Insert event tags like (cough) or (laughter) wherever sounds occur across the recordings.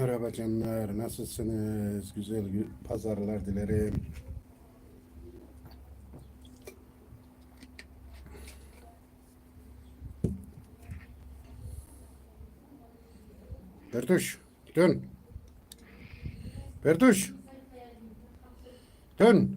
Merhaba canlar, nasılsınız? Güzel gü- pazarlar dilerim. Bertuş, dön. Bertuş. Dön.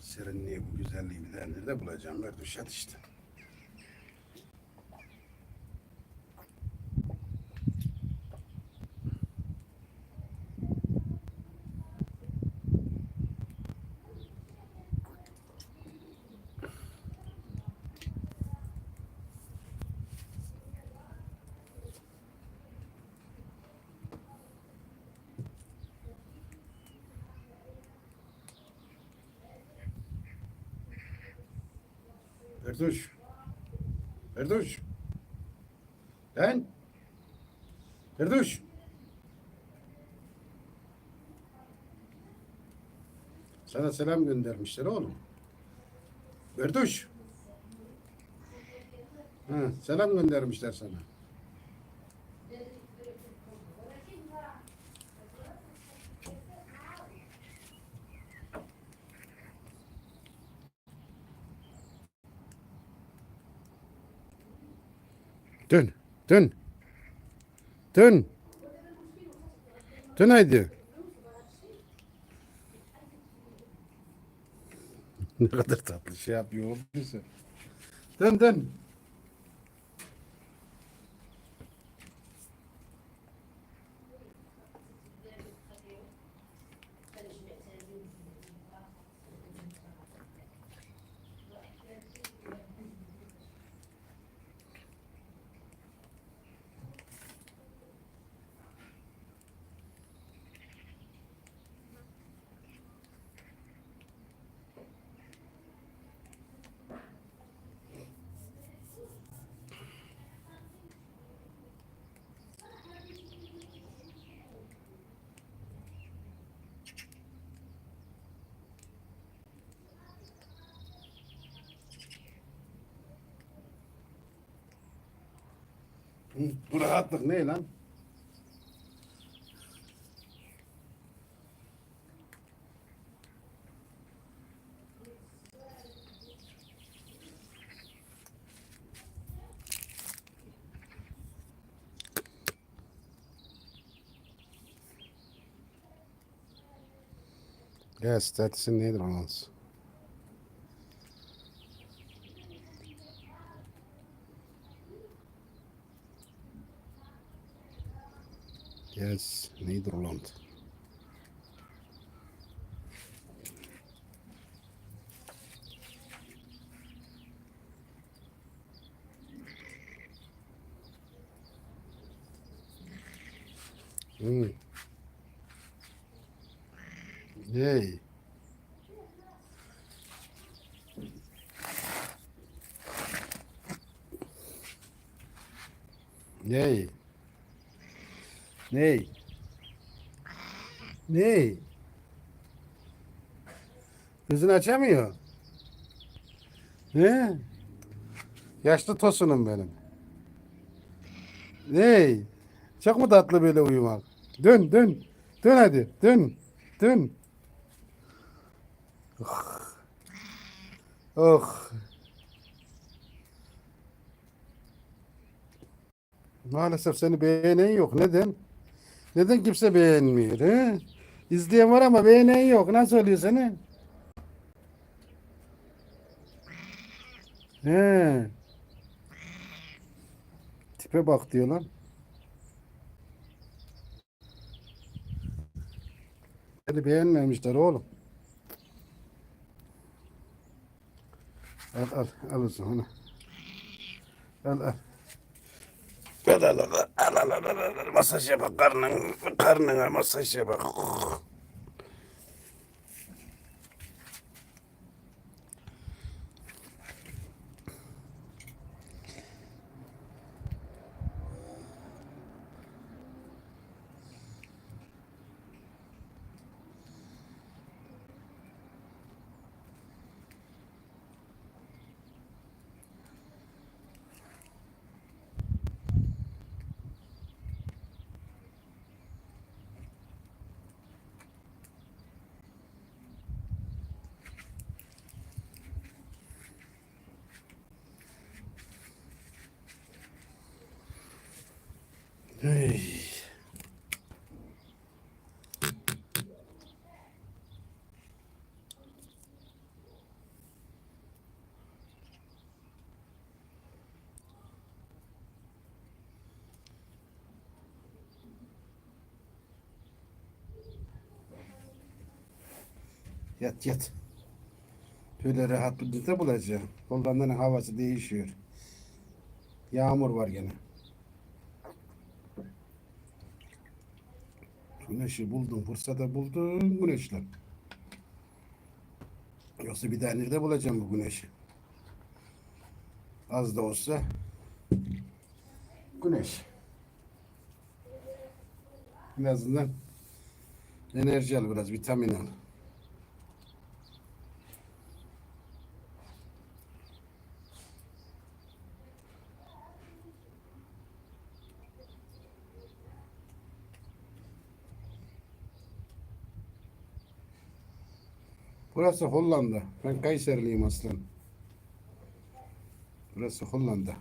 Serinliği bu güzelliği bir daha nerede bulacağım Bertuş hadi işte. Bertuş. Bertuş. Lan. Bertuş. Sana selam göndermişler oğlum. Bertuş. Ha, selam göndermişler sana. Dön. Dön. Dön. Haydi. (laughs) ne kadar tatlı şey yapıyor. Dön dön. Prachtig dan. Yes, that's in Nederlands. Yes, Nederland. Hmm. Yay. Yay. Ney? Ney? Gözünü açamıyor. Ne? Yaşlı tosunum benim. Ney? Çok mu tatlı böyle uyumak? Dön dön. Dön hadi. Dön. Dön. Oh. Oh. Maalesef seni beğenen yok. Neden? Neden kimse beğenmiyor? He? İzleyen var ama beğenen yok. Nasıl oluyor seni? He. Tipe bak diyor lan. Seni beğenmemişler oğlum. Al al al o zaman. Al al. Al al al al al al al al masaj yap karnın karnına masaj yap. Hey. Yat yat. Böyle rahat bir rahatlıkta bulacağım. Koldanların havası değişiyor. Yağmur var gene. Güneşi buldum, fırsatı buldum güneşler. Yoksa bir daha nerede bulacağım bu güneşi? Az da olsa güneş. En azından enerji al biraz, vitamin al. Burası Hollanda. Ben Kayserliyim aslan. Burası Hollanda.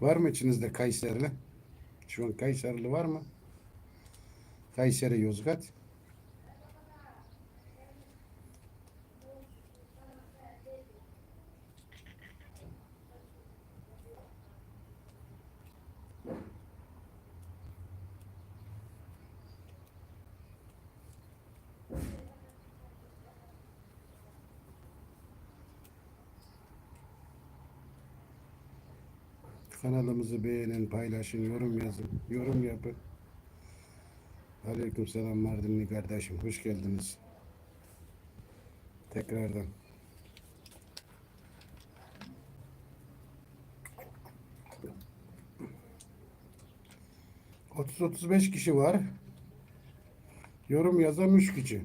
Var mı içinizde Kayserli? Şu an Kayserli var mı? Kayseri Yozgat. Kanalımızı beğenin, paylaşın, yorum yazın, yorum yapın. Aleyküm selam Mardinli kardeşim, hoş geldiniz. Tekrardan. Otuz otuz beş kişi var. Yorum yazan üç kişi.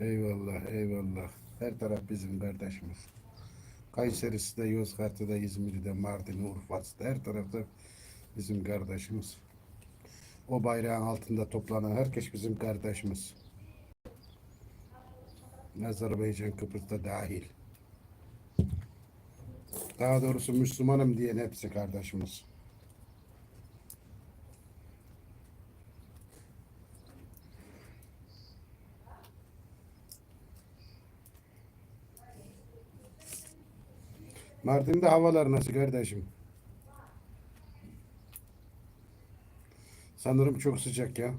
Eyvallah, eyvallah. Her taraf bizim kardeşimiz. Kayseri'si de, Yozgat'ı da, İzmir'i de, Mardin'i, Urfa'sı da her tarafta bizim kardeşimiz. O bayrağın altında toplanan herkes bizim kardeşimiz. Azerbaycan, Kıbrıs'ta dahil. Daha doğrusu Müslümanım diyen hepsi kardeşimiz. Mardin'de havalar nasıl kardeşim? Sanırım çok sıcak ya.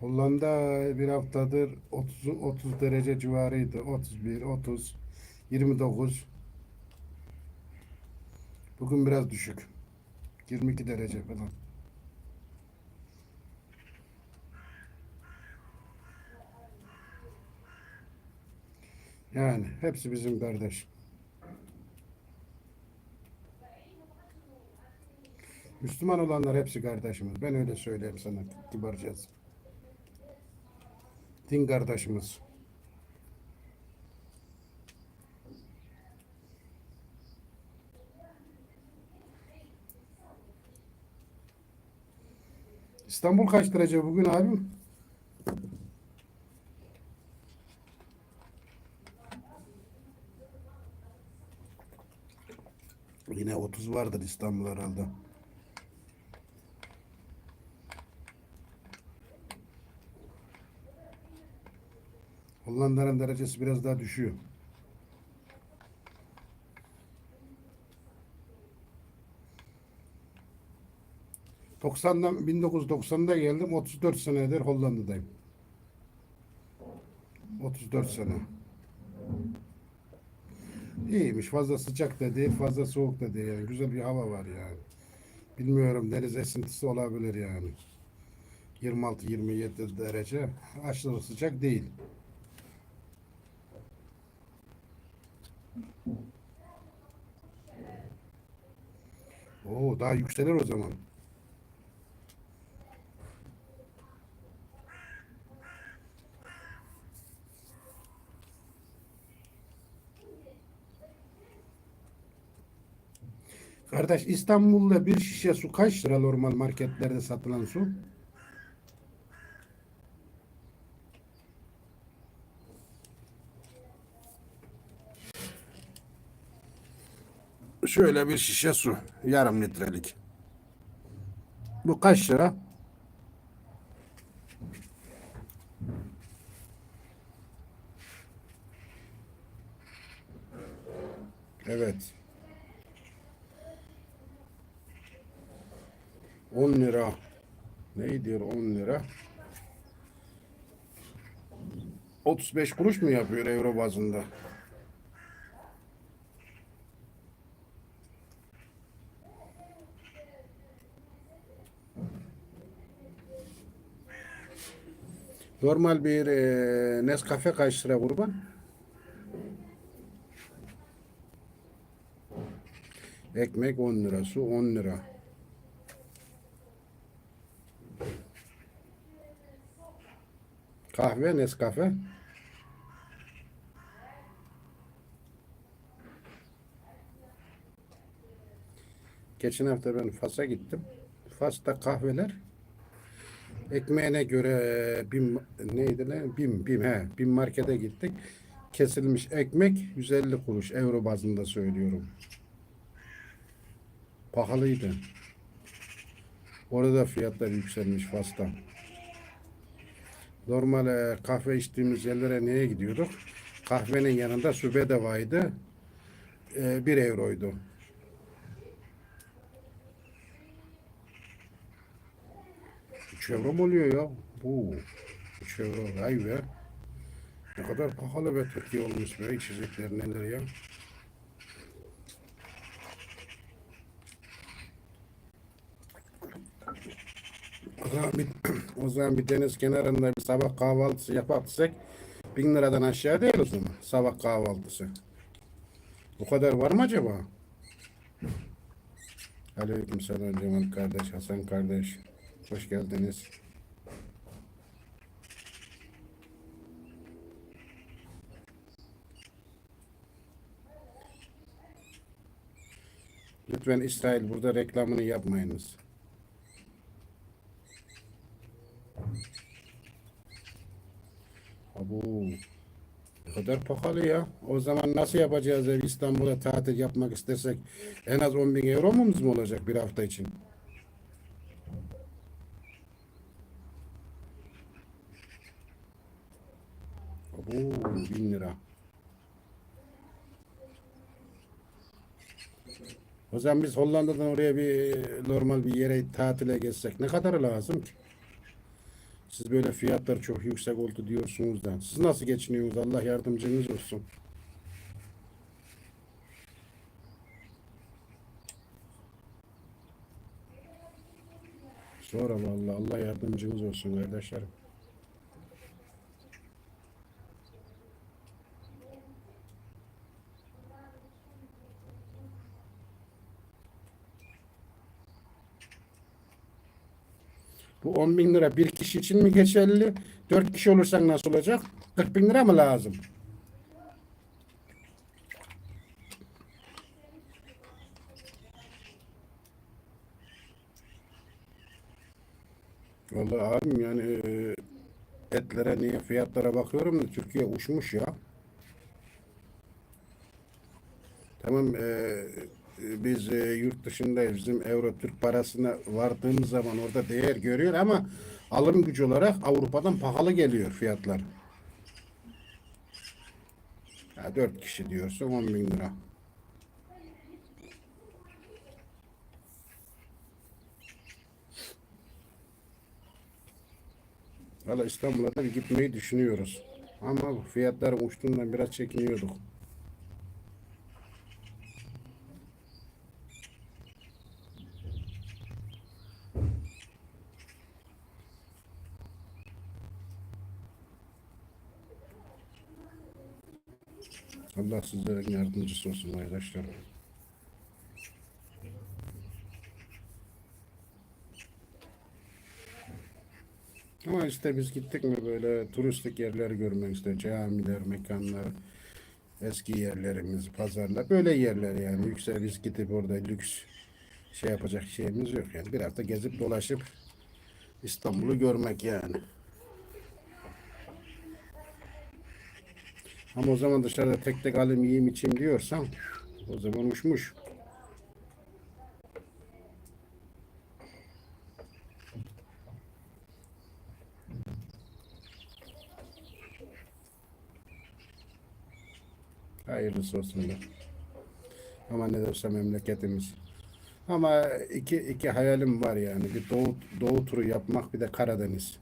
Hollanda bir haftadır 30 30 derece civarıydı. 31, 30, 29. Bugün biraz düşük. 22 derece falan. Yani hepsi bizim kardeş. Müslüman olanlar hepsi kardeşimiz. Ben öyle söyleyeyim sana kibarca. Din kardeşimiz. İstanbul kaç derece bugün abim? Yine 30 vardır İstanbul herhalde. Hollanda'nın derecesi biraz daha düşüyor. ...90'dan 1990'da geldim. 34 senedir Hollanda'dayım. 34 sene. İyiymiş. Fazla sıcak da değil, fazla soğuk da değil. Yani güzel bir hava var yani. Bilmiyorum deniz esintisi olabilir yani. 26-27 derece aşırı sıcak değil. Oo daha yükselir o zaman. Kardeş İstanbul'da bir şişe su kaç lira normal marketlerde satılan su? Şöyle bir şişe su. Yarım litrelik. Bu kaç lira? Evet. 10 lira. Ne diyor 10 lira? 35 kuruş mu yapıyor euro bazında? Normal bir e, Nescafe kaç lira kurban? Ekmek 10 lira, su 10 lira. Kahve, Nescafe. Geçen hafta ben Fas'a gittim. Fas'ta kahveler ekmeğine göre bim neydi lan? Bim bim he. Bim markete gittik. Kesilmiş ekmek 150 kuruş euro bazında söylüyorum. Pahalıydı. Orada fiyatlar yükselmiş Fas'ta. Normal e, kahve içtiğimiz yerlere neye gidiyorduk? Kahvenin yanında su bedavaydı. E, 1 euroydu. Üç euro mu oluyor ya? Bu. 3 euro. Vay be. Ne kadar pahalı be Türkiye olmuş be. İçecekler neler ya. Bir, o zaman bir deniz kenarında bir sabah kahvaltısı yaparsak bin liradan aşağı değil o zaman sabah kahvaltısı. Bu kadar var mı acaba? Aleyküm selam Cemal kardeş, Hasan kardeş. Hoş geldiniz. Lütfen İsrail burada reklamını yapmayınız. Abu. Ne kadar pahalı ya. O zaman nasıl yapacağız ev İstanbul'a tatil yapmak istersek en az 10 bin euro mu olacak bir hafta için? Abu bin lira. O zaman biz Hollanda'dan oraya bir normal bir yere tatile geçsek ne kadar lazım ki? Siz böyle fiyatlar çok yüksek oldu diyorsunuz da. Siz nasıl geçiniyorsunuz? Allah yardımcınız olsun. Sonra vallahi Allah yardımcınız olsun kardeşlerim. Bu 10 bin lira bir kişi için mi geçerli? 4 kişi olursan nasıl olacak? 40 bin lira mı lazım? Vallahi abim yani e, etlere niye fiyatlara bakıyorum da Türkiye uçmuş ya. Tamam e, biz e, yurt dışındayız. Bizim euro Türk parasına vardığımız zaman orada değer görüyor ama alım gücü olarak Avrupa'dan pahalı geliyor fiyatlar. Ya 4 kişi diyorsun 10 bin lira. Valla İstanbul'a da gitmeyi düşünüyoruz. Ama fiyatların uçtuğundan biraz çekiniyorduk. Allah sizlerin yardımcısı olsun arkadaşlar. Ama işte biz gittik mi böyle turistik yerleri görmek işte camiler, mekanlar, eski yerlerimiz, pazarlar böyle yerler yani. Yüksel biz gidip orada lüks şey yapacak şeyimiz yok yani. Bir hafta gezip dolaşıp İstanbul'u görmek yani. Ama o zaman dışarıda tek tek alayım yiyeyim içeyim diyorsan o zaman uçmuş. Hayırlısı olsun da. Ama ne de olsa memleketimiz. Ama iki, iki hayalim var yani. Bir doğu, doğu turu yapmak bir de Karadeniz.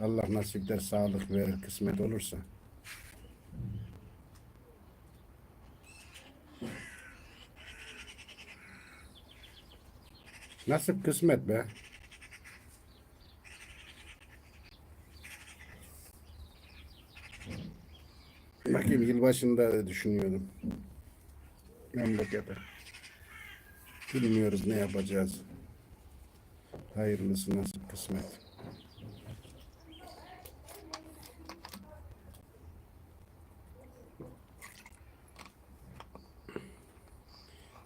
Allah nasip der, sağlık verir, kısmet olursa. Nasip kısmet be. Bakayım yılbaşında düşünüyordum. Memlekete. Bilmiyoruz ne yapacağız. Hayırlısı nasip kısmet.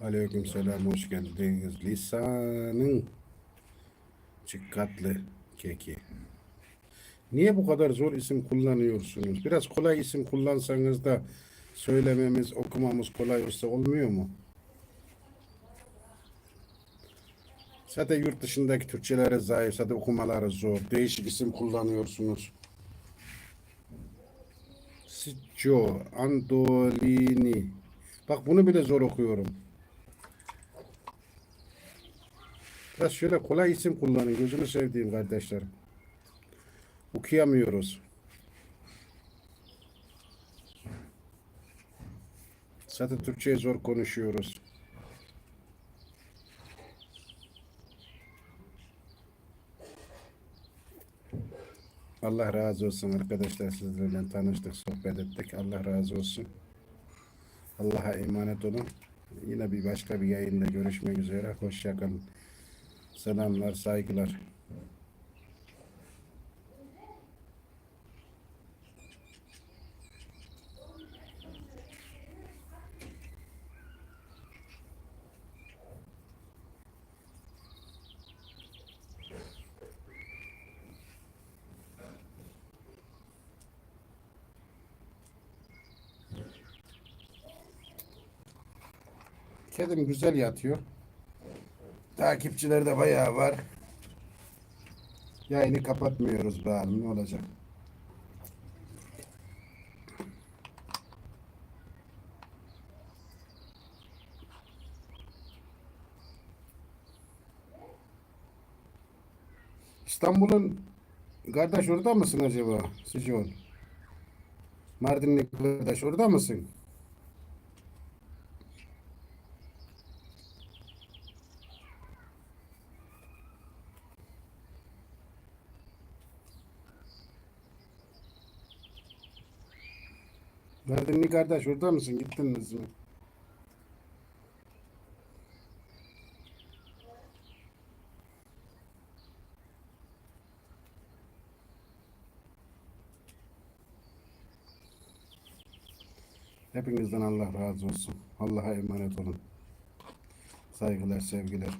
Aleyküm selam hoş geldiniz. Lisanın çıkkatlı keki. Niye bu kadar zor isim kullanıyorsunuz? Biraz kolay isim kullansanız da söylememiz, okumamız kolay olsa olmuyor mu? Zaten yurt dışındaki Türkçelere zayıf, zaten okumaları zor. Değişik isim kullanıyorsunuz. Siccio, Andolini. Bak bunu bile zor okuyorum. Biraz şöyle kolay isim kullanın. Gözünü sevdiğim kardeşlerim. Okuyamıyoruz. Zaten Türkçe'ye zor konuşuyoruz. Allah razı olsun arkadaşlar sizlerle tanıştık, sohbet ettik. Allah razı olsun. Allah'a emanet olun. Yine bir başka bir yayında görüşmek üzere. Hoşçakalın. Selamlar, saygılar. Kedim güzel yatıyor. Takipçiler de bayağı var. Yayını kapatmıyoruz bakalım ne olacak. İstanbul'un kardeş orada mısın acaba? Sıcon. Mardinli kardeş orada mısın? Mardinli kardeş orada mısın? Gittiniz mi? Hepinizden Allah razı olsun. Allah'a emanet olun. Saygılar, sevgiler.